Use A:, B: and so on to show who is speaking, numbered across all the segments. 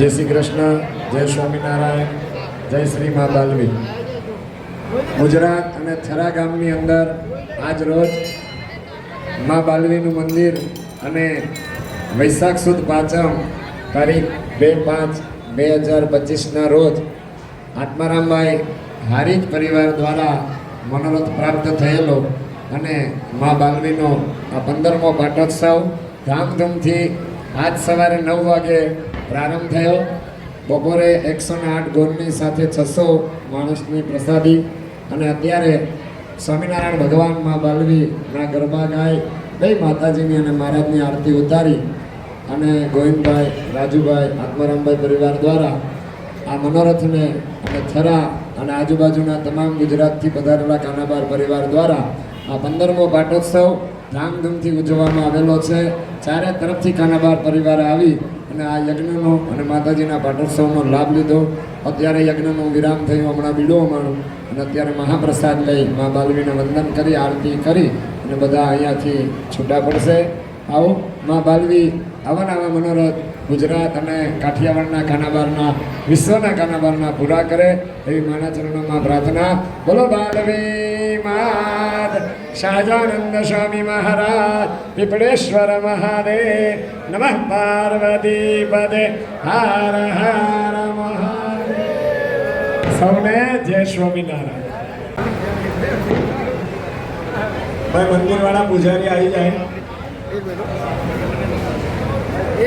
A: જય શ્રી કૃષ્ણ, જય સ્વામિનારાયણ, જય શ્રી મા બાલવી. ગુજરાત અને થરા ગામની અંદર આજ રોજ મા બાલવીનું મંદિર અને વૈશાખ સુદ પાંચમ તારીખ બે પાંચ બે હજાર પચીસના રોજ આત્મારામભાઈ હારીજ પરિવાર દ્વારા મનોરથ પ્રાપ્ત થયેલો અને મા બાલવીનો આ પંદરમો પાટોત્સવ ધામધૂમથી આજ સવારે નવ વાગે પ્રારંભ થયો. બપોરે એકસો ને આઠ ગોળની સાથે છસો માણસની પ્રસાદી અને અત્યારે સ્વામિનારાયણ ભગવાન મા બાલવીના ગરબા ગાય, બે માતાજીની અને મહારાજની આરતી ઉતારી અને ગોવિંદભાઈ, રાજુભાઈ, આત્મારામભાઈ પરિવાર દ્વારા આ મનોરથને અને થરા અને આજુબાજુના તમામ ગુજરાતથી પધારેલા કાનાબાર પરિવાર દ્વારા આ પંદરમો પાટોત્સવ ધામધૂમથી ઉજવવામાં આવેલો છે. ચારે તરફથી કાનાબાર પરિવાર આવી અને આ યજ્ઞનો અને માતાજીના પાટોત્સવનો લાભ લીધો. અત્યારે યજ્ઞનો વિરામ થયું, હમણાં બીડો અમારો. અને અત્યારે મહાપ્રસાદ લઈ મા બાલવીને વંદન કરી, આરતી કરી અને બધા અહીંયાથી છૂટા પડશે. આવો, મા બાલવી આવા નવા મનોરથ. ગુજરાત અને કાઠિયાવાડના કાનાબારના વિશ્વના કાનાબારના પૂરા કરે એવી માના ચરણોમાં પ્રાર્થના. બોલો બાલવી માત શાહજાનંદ સ્વામી મહારાજ પીપળેશ્વર મહાદેવ નમઃ પાર્વતી પદે. હાર હાર મહાદેવ. સૌને જય સ્વામિનારાયણ. ભાઈ મંદિરવાળા પૂજારી આવી જાય.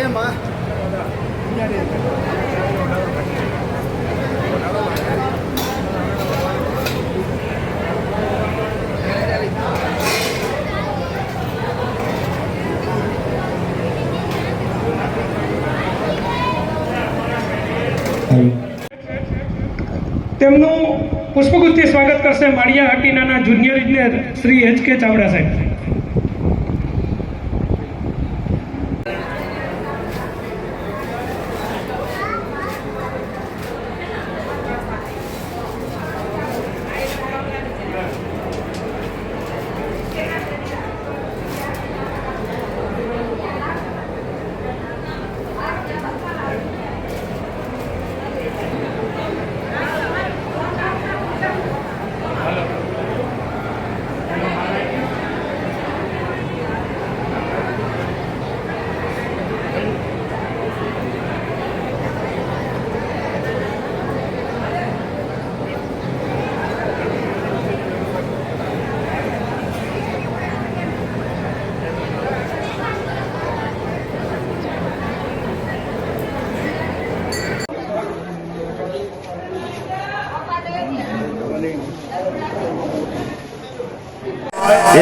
B: એમાં
C: તેમનું પુષ્પગુચ્છથી સ્વાગત કરશે માળિયા હટીનાના જુનિયર ઇજનેર શ્રી એચ કે ચાવડા સાહેબ.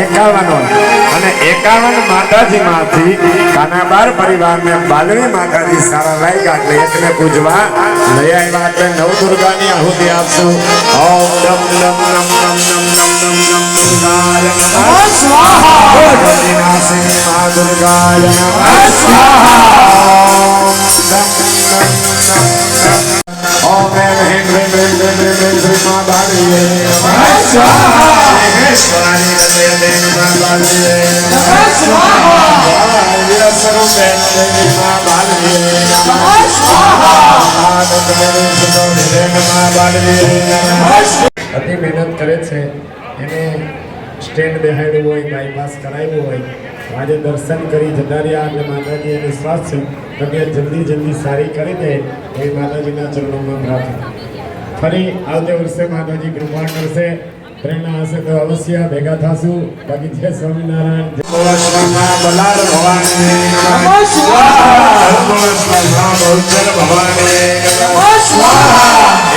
A: એકાવન અને એકાવન માતાજીમાંથી કાનાબાર પરિવારને બાલવી માતાજી સારા લાગ્યા એટલે પૂજવા લઈ આવ્યા એટલે નવ દુર્ગાની આહુતિ આપશું ઓમ નમ નમ નમ નમ નમ નમ નમ સ્વાહા મા દુર્ગાય સ્વાહા અતિ મહેનત કરે છે. એને સ્ટેન્ડ બેહાડ્યું હોય બાયપાસ કરાવ્યું હોય આજે દર્શન કરી જતા રહ્યા એટલે માતાજી એને શ્વાસ છે. તબિયત જલ્દી જલ્દી સારી કરી દે એ માતાજીના ચરણોમાં પ્રાર્થના ફરી આવતે વર્ષે માતાજી કૃપા કરશે. પ્રેરણા હશે તો અવશ્ય ભેગા થશું. બાકી જય સ્વામિનારાયણ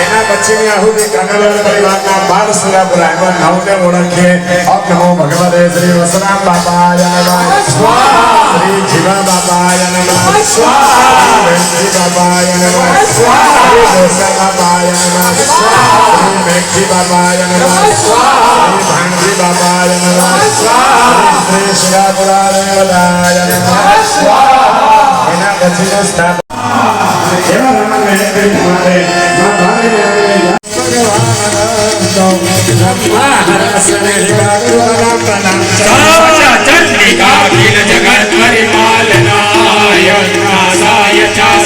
A: એના પછીની આહુતિ કાનાલાલ પરિવારના બાર સુરાપુર આવ્યા નવને ઓળખે. ઓમ નમો ભગવતે શ્રી વસરામ બાપા નમઃ ઓમ શિવાય નમઃ સ્વાહા ઓમ સદાય નમઃ સ્વાહા ઓમ શિવાય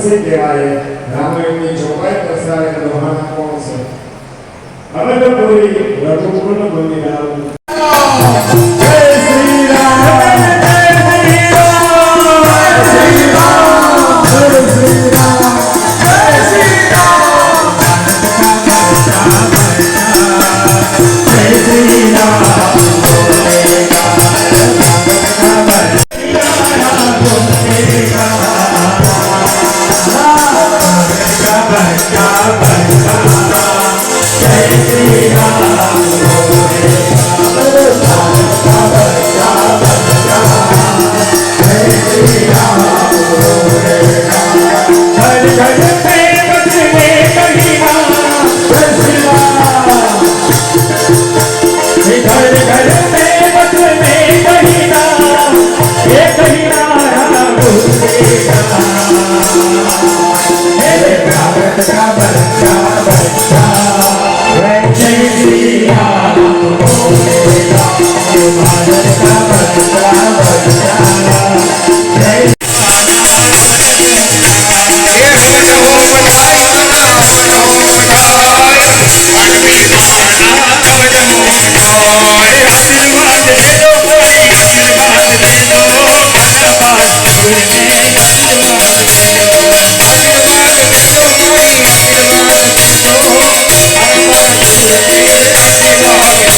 A: से કહેવાય રામાયણની ચોપાઈ પ્રસારણ મહાન કોણ છે હવે તો પૂરી રઘુકુલ બની
D: રહ્યું Hey,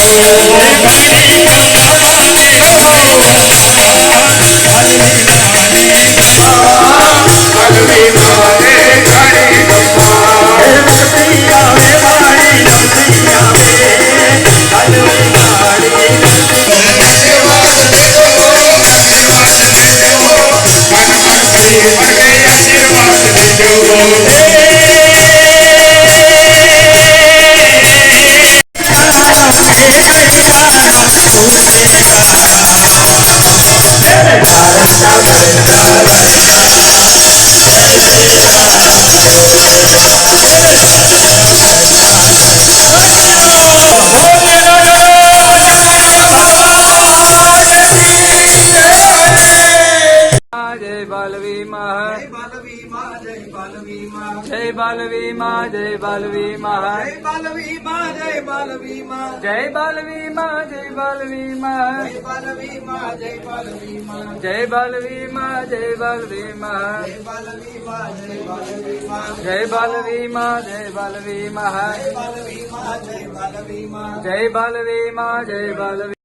D: Hallelujah. માં જય બાલવી માં જય બાલવી માં જય બાલવી માં જય બાલવી માં જય બાલવી માં જય બાલવી માં જય બાલવી માં જય બાલવી માં જય બાલવી માં જય બાલવી માં જય બાલવી